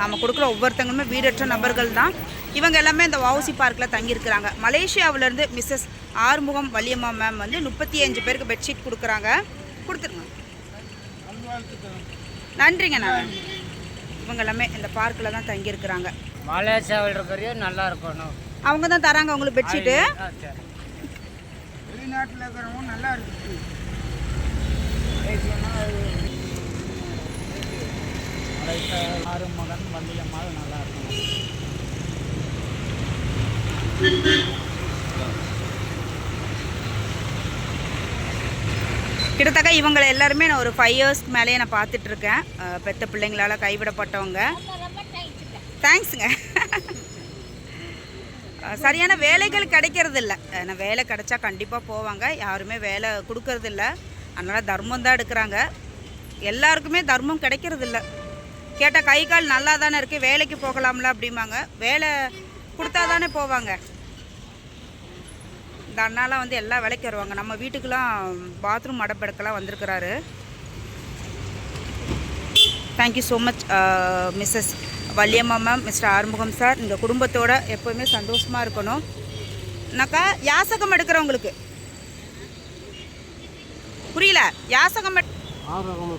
நம்ம கொடுக்குற ஒவ்வொருத்தங்களுமே வீடற்ற நபர்கள் தான். இவங்க எல்லாமே இந்த வவுசி பார்க்கில் தங்கியிருக்கிறாங்க. மலேசியாவிலேருந்து மிஸ்ஸஸ் ஆறுமுகம் வள்ளியம்மா மேம் வந்து முப்பத்தி அஞ்சு பேருக்கு பெட்ஷீட் கொடுக்குறாங்க. கொடுத்துருங்க. நன்றிங்க நான். இவங்க எல்லாமே இந்த பார்க்கில் தான் தங்கியிருக்கிறாங்க. மலேசியாவில் இருக்கிறது நல்லா இருக்கணும். அவங்க தான் தராங்க உங்களுக்கு பெட்ஷீட்டு வெளிநாட்டில் இருக்கிறவங்க நல்லா இருக்கு. ஆறு மகன் வந்தியம்மா நல்லா இருக்கும் கிட்டத்தட்ட இவங்களை எல்லாருமே நான் ஒரு ஃபைவ் இயர்ஸ்க்கு மேலேயே நான் பார்த்துட்ருக்கேன். பெத்த பிள்ளைங்களால் கைவிடப்பட்டவங்க. தேங்க்ஸுங்க சரியான வேலைகள் கிடைக்கிறது இல்லை நான் வேலை கிடைச்சா கண்டிப்பாக போவாங்க. யாருமே வேலை கொடுக்கறதில்ல. அதனால் தர்மம் தான் எடுக்கிறாங்க. எல்லாருக்குமே தர்மம் கிடைக்கிறதில்ல. கேட்டால் கை கால் நல்லா தானே இருக்குது வேலைக்கு போகலாம்ல அப்படிம்பாங்க. வேலை கொடுத்தா தானே போவாங்க. இந்த அண்ணாலாம் வந்து எல்லா வேலைக்கு வருவாங்க. நம்ம வீட்டுக்கெலாம் பாத்ரூம் அடப்பெடுக்கலாம் வந்திருக்கிறாரு. Thank you so much Mrs Valliyamma ma'am mister Arumugam sir இந்த குடும்பத்தோட எப்போவுமே சந்தோஷமாக இருக்கணும். நாக்கா யாசகம் எடுக்கிறவங்களுக்கு புரியல? யாசகம்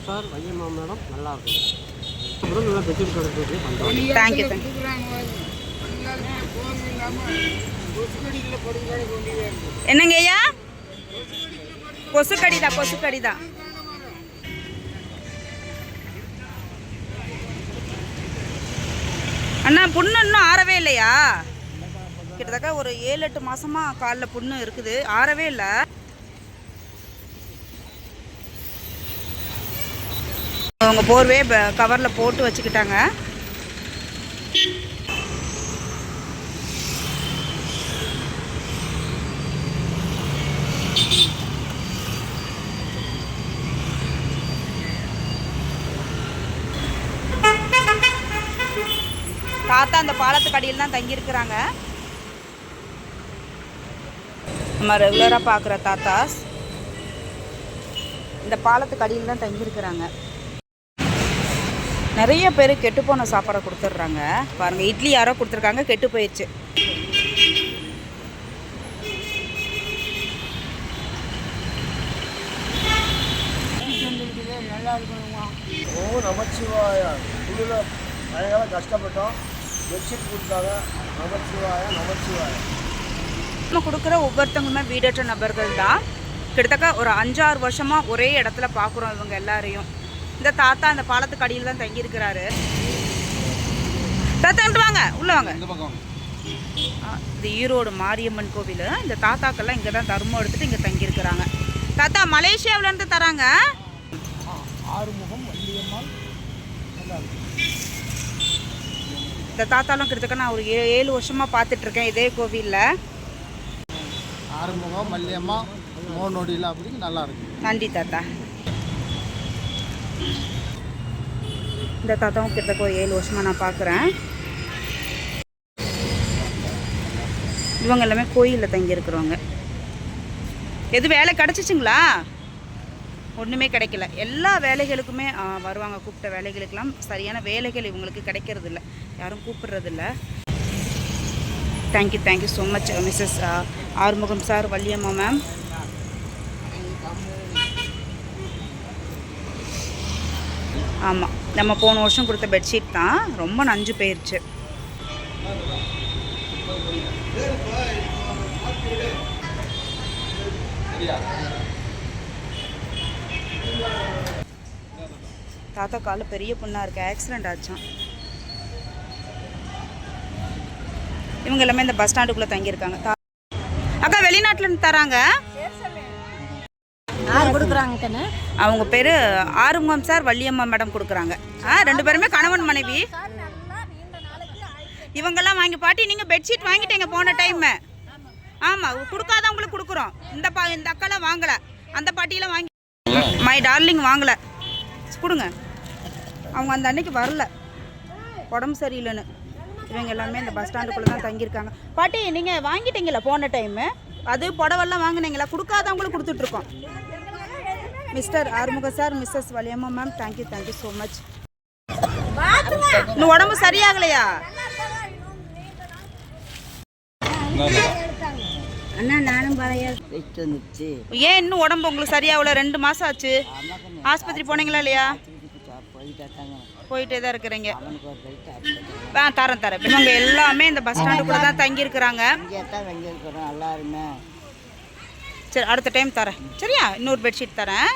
சார் வையம்மா மேடம் நல்லா இருக்கும் தேங்க்யூ தேங்க்யூ கொடுக்குறாங்க போன் இல்லாமல் என்னங்க ஐயா? கொசுக்கடி தான் கொசுக்கடி தான் அண்ணா புண்ணு இன்னும் ஆறவே இல்லையா? கிட்டத்தட்ட ஒரு ஏழு எட்டு மாசமா காலில் புண்ணு இருக்குது. ஆறவே இல்லை. அவங்க போர்வே கவரில் போட்டு வச்சுக்கிட்டாங்க. தாத்தா அந்த பாலத்துக்கு அடியில் தான் தங்கியிருக்கிறாங்க. நம்ம ரெகுலராக பார்க்குற தாத்தாஸ் இந்த பாலத்துக்கு அடியில் தான் தங்கியிருக்கிறாங்க. நிறைய பேர் கெட்டுப்போன சாப்பாடை கொடுத்துட்றாங்க. பாருங்க இட்லி யாரோ கொடுத்துருக்காங்க கெட்டு போயிடுச்சு. ஓ நமச்சிவாயா. குளிர பயங்கர கஷ்டப்பட்டோம். பெட்ஷீட் கொடுத்தாங்க. நமச்சிவாயா நமச்சிவாயா. நம்ம கொடுக்குற ஒவ்வொருத்தவங்களுமே வீடற்ற நபர்கள் தான். கிட்டத்தட்ட ஒரு அஞ்சாறு வருஷமாக ஒரே இடத்துல பார்க்குறோம் இவங்க எல்லாரையும். இந்த தாத்தா அந்த பாலத்துக்கு அடியில் தான் தங்கியிருக்கிறாரு. தாத்தா இங்கிட்டு வாங்க. உள்ளே வாங்க. இது ஈரோடு மாரியம்மன் கோவில். இந்த தாத்தாக்கெல்லாம் இங்கே தான் தர்மம் எடுத்துட்டு இங்கே தங்கியிருக்கிறாங்க. தாத்தா மலேசியாவிலேருந்து தராங்க. ஆறுமுகம் வள்ளியம்மாள் இந்த தாத்தாலாம் கிட்டத்தட்ட நான் ஒரு ஏ ஏழு வருஷமாக பார்த்துட்ருக்கேன் இதே கோவிலில். ஆறுமுகம் வள்ளியம்மா மோனொடியில் அப்படின்னு நல்லா இருக்கும் நன்றி தாத்தா. இந்த தாத்தாவும் கிட்டத்தட்ட ஒரு ஏழு வருஷமாக நான் பார்க்குறேன் இவங்க எல்லாமே கோயிலில் தங்கியிருக்கிறவங்க எது வேலை கிடச்சிச்சிங்களா? ஒன்றுமே கிடைக்கல. எல்லா வேலைகளுக்குமே வருவாங்க கூப்பிட்ட வேலைகளுக்கெல்லாம் சரியான வேலைகள் இவங்களுக்கு கிடைக்கிறது இல்ல யாரும் கூப்பிடுறதில்ல. Thank you thank you so much Mrs Arumugam sir Valliyamma ma'am ஆமாம் நம்ம போன வருஷம் கொடுத்த பெட்ஷீட் தான். ரொம்ப நஞ்சு போயிருச்சு. தாத்தா காலில் பெரிய பொண்ணாக இருக்கு. ஆக்சிடெண்ட் ஆச்சான் இவங்க எல்லாமே இந்த பஸ் ஸ்டாண்டுக்குள்ளே தங்கியிருக்காங்க. தா- அக்கா வெளிநாட்டில் இருந்து தராங்க. அவங்க பேர் ஆறுமுகம் சார் வள்ளியம்மா மேடம் கொடுக்குறாங்க. ஆ ரெண்டு பேருமே கணவன் மனைவி. இவங்கெல்லாம் வாங்கி பாட்டி நீங்கள் பெட்ஷீட் வாங்கிட்டீங்க போன டைம் ஆமாம் கொடுக்காதவங்களுக்கு கொடுக்குறோம். இந்த பா இந்த அக்காலாம் வாங்கலை. அந்த பாட்டியெல்லாம் வாங்கி மை டார்லிங் வாங்கலை. கொடுங்க. அவங்க அந்த அன்னைக்கு வரல. உடம்பு சரியில்லைன்னு. இவங்க எல்லாமே இந்த பஸ் ஸ்டாண்டுக்குள்ளே தான் தங்கியிருக்காங்க. பாட்டி நீங்கள் வாங்கிட்டீங்களா போன டைமு அது புடவெல்லாம் வாங்கினீங்களா? கொடுக்காதவங்களுக்கு கொடுத்துட்ருக்கோம் mister Arumuga sir Mrs Valiyamma ma'am thank you thank you so much இன்னும் உடம்பு சரியாகலையா? அண்ணா நானும் பழைய வச்சுட்டு வந்துச்சு. ஏன் இன்னும் உடம்பு உங்களுக்கு சரியாகல? ரெண்டு மாசம் ஆச்சு. ஆஸ்பத்திரி போனீங்களா இல்லையா? போயிட்டா தான் இருக்கிறீங்க. ஆ தரேன் தரேன். இவங்க எல்லாமே இந்த பஸ் ஸ்டாண்டுக்குள்ள தான் தங்கி இருக்கிறாங்க இங்கே தான் வெங்க இருக்கிறோம் எல்லாருமே. சரி அடுத்த டைம் தரேன். சரியா? இன்னொரு பெட்ஷீட் தரேன்.